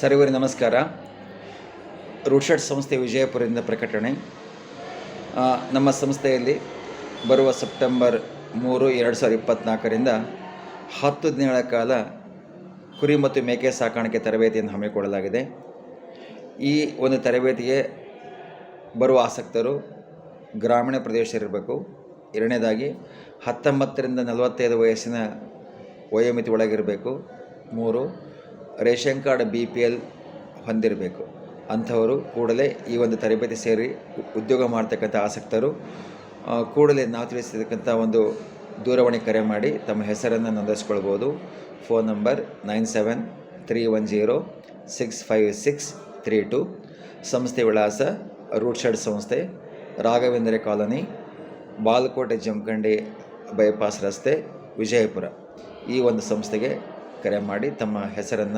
ಸರ್ವರಿ ನಮಸ್ಕಾರ. ರೂಟ್ಶರ್ಟ್ ಸಂಸ್ಥೆ ವಿಜಯಪುರದಿಂದ ಪ್ರಕಟಣೆ. ನಮ್ಮ ಸಂಸ್ಥೆಯಲ್ಲಿ ಬರುವ ಸೆಪ್ಟೆಂಬರ್ ಮೂರು, ಎರಡು ಸಾವಿರದ ಇಪ್ಪತ್ತ್ನಾಲ್ಕರಿಂದ ಹತ್ತು ದಿನಗಳ ಕಾಲ ಕುರಿ ಮತ್ತು ಮೇಕೆ ಸಾಕಾಣಿಕೆ ತರಬೇತಿಯನ್ನು ಹಮ್ಮಿಕೊಳ್ಳಲಾಗಿದೆ. ಈ ಒಂದು ತರಬೇತಿಗೆ ಬರುವ ಆಸಕ್ತರು ಗ್ರಾಮೀಣ ಪ್ರದೇಶದಲ್ಲಿರಬೇಕು. ಎರಡನೇದಾಗಿ, ಹತ್ತೊಂಬತ್ತರಿಂದ ನಲವತ್ತೈದು ವಯಸ್ಸಿನ ವಯೋಮಿತಿ ಒಳಗಿರಬೇಕು. ಮೂರು ration card B P L ಹೊಂದಿರಬೇಕು. ಅಂಥವರು ಕೂಡಲೇ ಈ ಒಂದು ತರಬೇತಿ ಸೇರಿ ಉದ್ಯೋಗ ಮಾಡ್ತಕ್ಕಂಥ ಆಸಕ್ತರು ಕೂಡಲೇ ನಾವು ತಿಳಿಸಿರ್ತಕ್ಕಂಥ ಒಂದು ದೂರವಾಣಿ ಕರೆ ಮಾಡಿ ತಮ್ಮ ಹೆಸರನ್ನು ನೋಂದಿಸ್ಕೊಳ್ಬೋದು. Phone number nine seven three one zero six five six three two. ಸಂಸ್ಥೆ ವಿಳಾಸ ರೂಟ್ ಶೆಡ್ ಸಂಸ್ಥೆ, ರಾಘವೇಂದ್ರ ಕಾಲೋನಿ, ಬಾಲಕೋಟೆ ಜಮಖಂಡಿ ಬೈಪಾಸ್ ರಸ್ತೆ, ವಿಜಯಪುರ. ಈ ಒಂದು ಸಂಸ್ಥೆಗೆ ಕರೆ ಮಾಡಿ ತಮ್ಮ ಹೆಸರನ್ನು